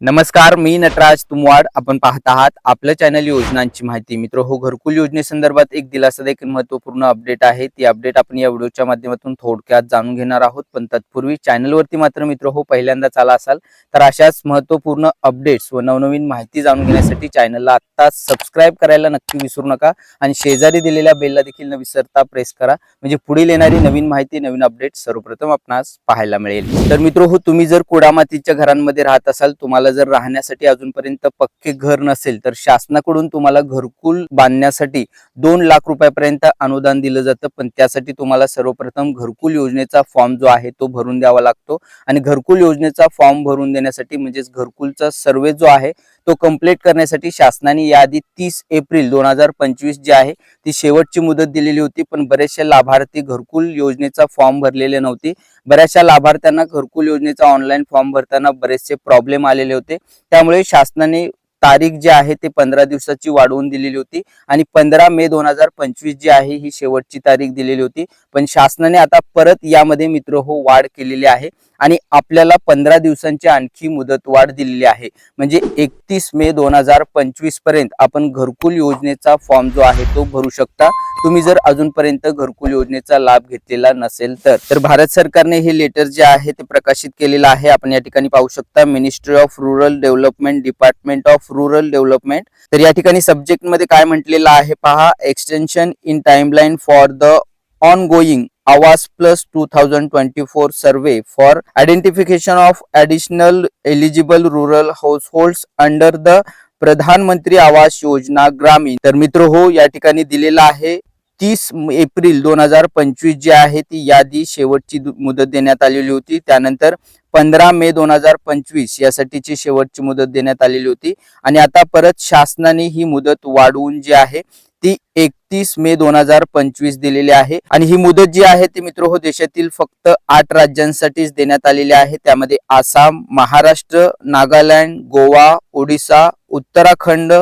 नमस्कार मी नटराज तुमवाड. आपण पाहत आहात आपलं चॅनल योजनांची माहिती. मित्र हो घरकुल योजनेसंदर्भात एक दिलासा देखील महत्त्वपूर्ण अपडेट आहे. ती अपडेट आपण या व्हिडिओच्या माध्यमातून थोडक्यात जाणून घेणार आहोत. पण तत्पूर्वी चॅनलवरती मात्र मित्र हो पहिल्यांदाच आला असाल तर अशाच महत्त्वपूर्ण अपडेट्स व नवनवीन माहिती जाणून घेण्यासाठी चॅनलला आत्ता सबस्क्राईब करायला नक्की विसरू नका आणि शेजारी दिलेल्या बेलला देखील न विसरता प्रेस करा. म्हणजे पुढील येणारी नवीन माहिती नवीन अपडेट सर्वप्रथम आपणास पाहायला मिळेल. तर मित्र हो तुम्ही जर कुडामातीच्या घरांमध्ये राहत असाल तुम्हाला जर राहण्यासाठी अजूनपर्यंत पक्के घर नसेल तर शासनाकडून तुम्हाला घरकुल बांधण्यासाठी दोन लाख रुपयापर्यंत अनुदान दिलं जातं. पण त्यासाठी तुम्हाला सर्वप्रथम घरकुल योजनेचा फॉर्म जो आहे तो भरून द्यावा लागतो. आणि घरकुल योजनेचा फॉर्म भरून देण्यासाठी म्हणजेच घरकुलचा सर्वे जो आहे तो कंप्लीट करण्यासाठी शासनाने याआधी तीस एप्रिल दोन हजार पंचवीस जी आहे ती शेवटची मुदत दिलेली होती पण बरेचसे लाभार्थी घरकुल योजनेचा फॉर्म भरलेले नव्हते. बऱ्याचशा लाभार्थ्यांना घरकुल योजनेचा ऑनलाईन फॉर्म भरताना बरेचसे प्रॉब्लेम आलेले होते. त्यामुळे शासनाने तारीख जी आहे ते पंधरा दिवसाची वाढवून दिलेली होती आणि पंधरा मे दोन हजार पंचवीस जी आहे ही शेवटची तारीख दिलेली होती. पण शासनाने आता परत यामध्ये मित्र हो वाढ केलेली आहे. आणि आपल्याला पंधरा दिवसांची आणखी मुदत वाढ दिलेली आहे. म्हणजे एकतीस मे दोन हजार पंचवीसपर्यंत आपण घरकुल योजनेचा फॉर्म जो आहे तो भरू शकता. तुम्ही जर अजूनपर्यंत घरकुल योजनेचा लाभ घेतलेला नसेल तर. तर भारत सरकारने हे लेटर जे आहे ते प्रकाशित केलेलं आहे. आपण या ठिकाणी पाहू शकता ministry of rural development department of rural development तर या ठिकाणी सब्जेक्टमध्ये काय म्हटलेलं आहे पहा extension in timeline for the on Awas Awas plus two thousand twenty four survey for identification of under eligible rural under the Pradhanmantri Awas Yojana ग्रामीण तर मित्र हो या ठिकाणी दिलेला आहे तीस एप्रिल दोन हजार पंचवीस जी आहे ती यादी शेवटची मुदत देण्यात आलेली होती. त्यानंतर पंधरा मे दोन हजार पंचवीस यासाठीची शेवटची मुदत देण्यात आलेली होती. आणि आता परत शासनाने ही मुदत वाढवून जी आहे ती एकतीस मे दोन हजार पंचवीस दिलेली आहे. आणि ही मुदत जी आहे ती मित्र हो देशातील फक्त आठ राज्यांसाठीच देण्यात आलेली आहे. त्यामध्ये आसाम महाराष्ट्र नागालँड गोवा ओडिसा उत्तराखंड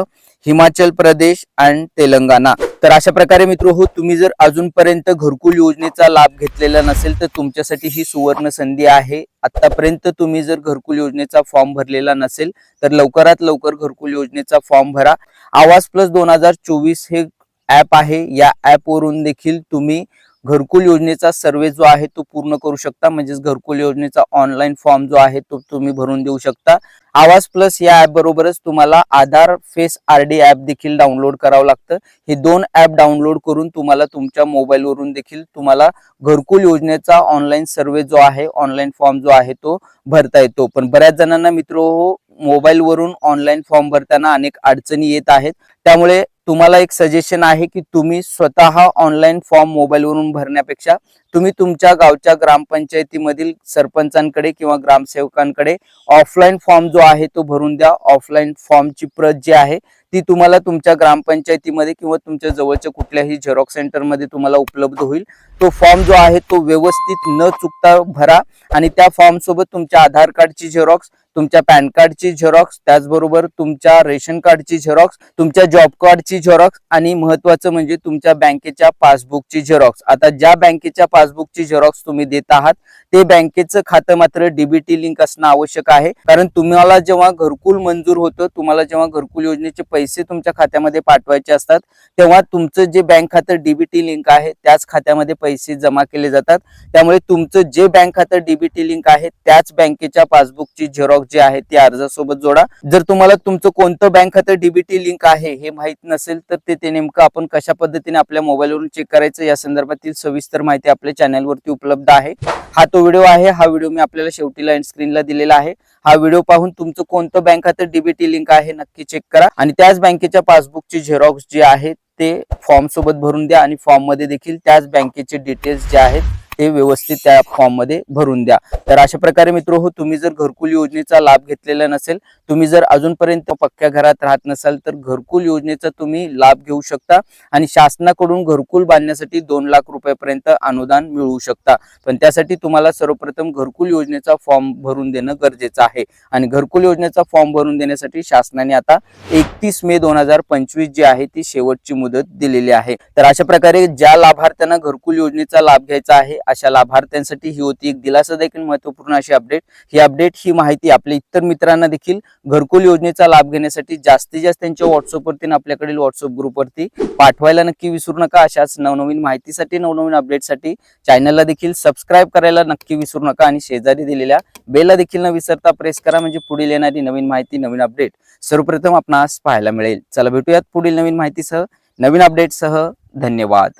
हिमाचल प्रदेश आणि तेलंगणा. तर अशा प्रकारे मित्र हो तुम्ही जर अजूनपर्यंत घरकुल योजनेचा लाभ घेतलेला नसेल तर तुमच्यासाठी ही सुवर्ण संधी आहे. आतापर्यंत तुम्ही जर घरकुल योजनेचा फॉर्म भरलेला नसेल तर लवकरात लवकर घरकुल योजनेचा फॉर्म भरा. आवाज प्लस दोन हजार चोवीस हे ऍप आहे. या ऍप वरून देखील तुम्ही घरकुल योजनेचा सर्वे जो आहे तो पूर्ण करू शकता. म्हणजेच घरकुल योजनेचा ऑनलाईन फॉर्म जो आहे तो तुम्ही भरून देऊ शकता. आवाज प्लस या ऍप बरोबरच तुम्हाला Aadhaar face R D app देखील डाउनलोड करावं लागतं. हे दोन ऍप डाउनलोड करून तुम्हाला तुमच्या मोबाईलवरून देखील तुम्हाला घरकुल योजनेचा ऑनलाईन सर्वे जो आहे ऑनलाईन फॉर्म जो आहे तो भरता येतो. पण बऱ्याच जणांना मित्र हो मोबाईलवरून ऑनलाईन फॉर्म भरताना अनेक अडचणी येत आहेत. त्यामुळे तुम्हाला एक सजेशन आहे की तुम्ही स्वतः ऑनलाईन फॉर्म मोबाईलवरून भरण्यापेक्षा तुम्ही तुमच्या गावच्या ग्रामपंचायतीमधील सरपंचांकडे किंवा ग्रामसेवकांकडे ऑफलाईन फॉर्म जो आहे तो भरून द्या. ऑफलाईन फॉर्मची प्रत जी आहे ती तुम्हाला तुमच्या ग्रामपंचायतीमध्ये किंवा तुमच्या जवळच्या कुठल्याही झेरॉक्स सेंटरमध्ये तुम्हाला उपलब्ध होईल. तो फॉर्म जो आहे तो व्यवस्थित न चुकता भरा आणि त्या फॉर्म सोबत तुमच्या आधार कार्डची झेरॉक्स तुमच्या पॅन कार्डची झेरॉक्स त्याचबरोबर तुमच्या रेशन कार्डची झेरॉक्स तुमच्या जॉब कार्डची झेरॉक्स आणि महत्वाचं म्हणजे तुमच्या बँकेच्या पासबुकची झेरॉक्स आता ज्या बँकेच्या पासबुकची झेरॉक्स तुम्ही देत आहात ते बँकेचं खातं मात्र डीबीटी लिंक असणं आवश्यक आहे. कारण तुम्हाला जेव्हा घरकुल मंजूर होतं तुम्हाला जेव्हा घरकुल योजनेचे पैसे तुमच्या खात्यामध्ये पाठवायचे असतात तेव्हा तुमचं जे बँक खातं डीबीटी लिंक आहे त्याच खात्यामध्ये पैसे जमा केले जातात. त्यामुळे तुमचं जे बँक खातं डीबीटी लिंक आहे त्याच बँकेच्या पासबुकची झेरॉक्स जे आहे ती अर्जासोबत जोडा. जर तुम्हाला तुमचं कोणतं बँक खातं डीबीटी लिंक आहे हे माहीत नसेल तर ते ते नेमकं आपण कशा पद्धतीने आपल्या मोबाईलवरून चेक करायचं या संदर्भातील सविस्तर माहिती आपल्या चॅनलवरती उपलब्ध आहे. हा तो व्हिडिओ आहे. हा व्हिडिओ मी आपल्याला शेवटीला एंड स्क्रीनला दिलेला आहे. हा व्हिडिओ पाहून तुमचं कोणतं बँक खातं डीबीटी लिंक आहे नक्की चेक करा. आणि त्याच बँकेच्या पासबुकची झेरॉक्स जे आहे ते फॉर्म सोबत भरून द्या आणि फॉर्ममध्ये देखील त्याच बँकेचे डिटेल्स जे आहेत ते व्यवस्थित त्या फॉर्ममध्ये भरून द्या. तर अशा प्रकारे मित्र हो तुम्ही जर घरकुल योजनेचा लाभ घेतलेला नसेल तुम्ही जर अजूनपर्यंत पक्क्या घरात राहत नसाल तर घरकुल योजनेचा तुम्ही लाभ घेऊ शकता आणि शासनाकडून घरकुल बांधण्यासाठी दोन लाख रुपयापर्यंत अनुदान मिळवू शकता. पण त्यासाठी तुम्हाला सर्वप्रथम घरकुल योजनेचा फॉर्म भरून देणं गरजेचं आहे. आणि घरकुल योजनेचा फॉर्म भरून देण्यासाठी शासनाने आता एकतीस मे दोन हजार पंचवीस जी आहे ती शेवटची मुदत दिलेली आहे. तर अशा प्रकारे ज्या लाभार्थ्यांना घरकुल योजनेचा लाभ घ्यायचा आहे अशा लाभार्थ्यांसाठी ही होती एक दिलासादायक आणि महत्त्वपूर्ण अशी अपडेट ही अपडेट ही माहिती आपल्या इतर मित्रांना देखील घरकुल योजनेचा लाभ घेण्यासाठी जास्तीत जास्त त्यांच्या व्हॉट्सअपवरती आपल्याकडील व्हॉट्सअप ग्रुपवरती पाठवायला नक्की विसरू नका. अशाच नवनवीन माहितीसाठी नवनवीन अपडेटसाठी चॅनलला देखील सबस्क्राईब करायला नक्की विसरू नका आणि शेजारी दिलेल्या बेलला देखील न विसरता प्रेस करा. म्हणजे पुढील येणारी नवीन माहिती नवीन अपडेट सर्वप्रथम आपणास पाहायला मिळेल. चला भेटूयात पुढील नवीन माहितीसह. नवीन अपडेटसह धन्यवाद.